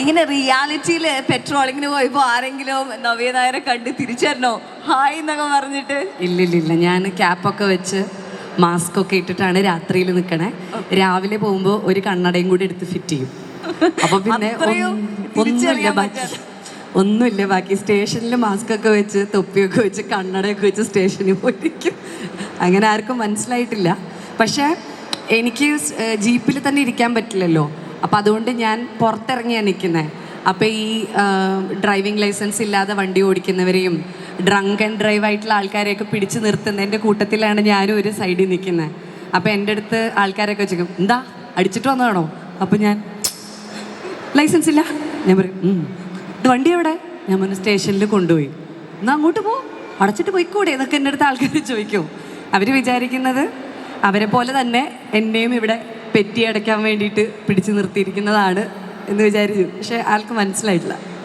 ഇങ്ങനെ റിയാലിറ്റിയിൽ പെട്രോളിങ്ങിന് പോയപ്പോൾ ആരെങ്കിലും നവ്യ നായരെ കണ്ട് തിരിച്ചറിഞ്ഞോ? ഹായ് എന്നൊക്കെ പറഞ്ഞിട്ട്? ഇല്ലില്ലില്ല ഞാൻ ക്യാപ്പൊക്കെ വെച്ച് മാസ്ക് ഒക്കെ ഇട്ടിട്ടാണ് രാത്രിയിൽ നിൽക്കണേ രാവിലെ പോകുമ്പോൾ ഒരു കണ്ണടയും കൂടി എടുത്ത് ഫിറ്റ് ചെയ്യും. അപ്പൊ പിന്നെ ഒന്നുമില്ല ബാക്കി ഒന്നുമില്ല ബാക്കി സ്റ്റേഷനിൽ മാസ്ക് ഒക്കെ വെച്ച് തൊപ്പിയൊക്കെ വെച്ച് കണ്ണടയൊക്കെ വെച്ച് സ്റ്റേഷനിൽ പോയിരിക്കും. അങ്ങനെ ആർക്കും മനസ്സിലായിട്ടില്ല. പക്ഷേ എനിക്ക് ജീപ്പിൽ തന്നെ ഇരിക്കാൻ പറ്റില്ലല്ലോ. അപ്പം അതുകൊണ്ട് ഞാൻ പുറത്തിറങ്ങിയാണ് നിൽക്കുന്നത് അപ്പോൾ ഈ ഡ്രൈവിംഗ് ലൈസൻസ് ഇല്ലാതെ വണ്ടി ഓടിക്കുന്നവരെയും ഡ്രങ്ക് ആൻഡ് ഡ്രൈവ് ആയിട്ടുള്ള ആൾക്കാരെയൊക്കെ പിടിച്ചു നിർത്തുന്നതിന്റെ കൂട്ടത്തിലാണ് ഞാനും ഒരു സൈഡിൽ നിൽക്കുന്നത് അപ്പോൾ എന്റെ അടുത്ത് ആൾക്കാരൊക്കെ ചോദിക്കും എന്താ? അടിച്ചിട്ട് വന്നതാണോ? അപ്പോൾ ഞാൻ ലൈസൻസ് ഇല്ല. ഞാൻ പറയും വണ്ടി എവിടെ? ഞാൻ പറഞ്ഞു സ്റ്റേഷനിൽ കൊണ്ടുപോയി. എന്നാൽ അങ്ങോട്ട് പോ. അടച്ചിട്ട് പോയിക്കൂടെ? എന്നൊക്കെ എന്റെ അടുത്ത് ആൾക്കാർ ചോദിക്കും. അവർ വിചാരിക്കുന്നത് അവരെ പോലെ തന്നെ എന്നെയും ഇവിടെ പെറ്റി അടയ്ക്കാൻ വേണ്ടിയിട്ട് പിടിച്ചു നിർത്തിയിരിക്കുന്നതാണ് എന്ന് വിചാരിച്ചു. പക്ഷെ ആൾക്ക് മനസ്സിലായിട്ടില്ല.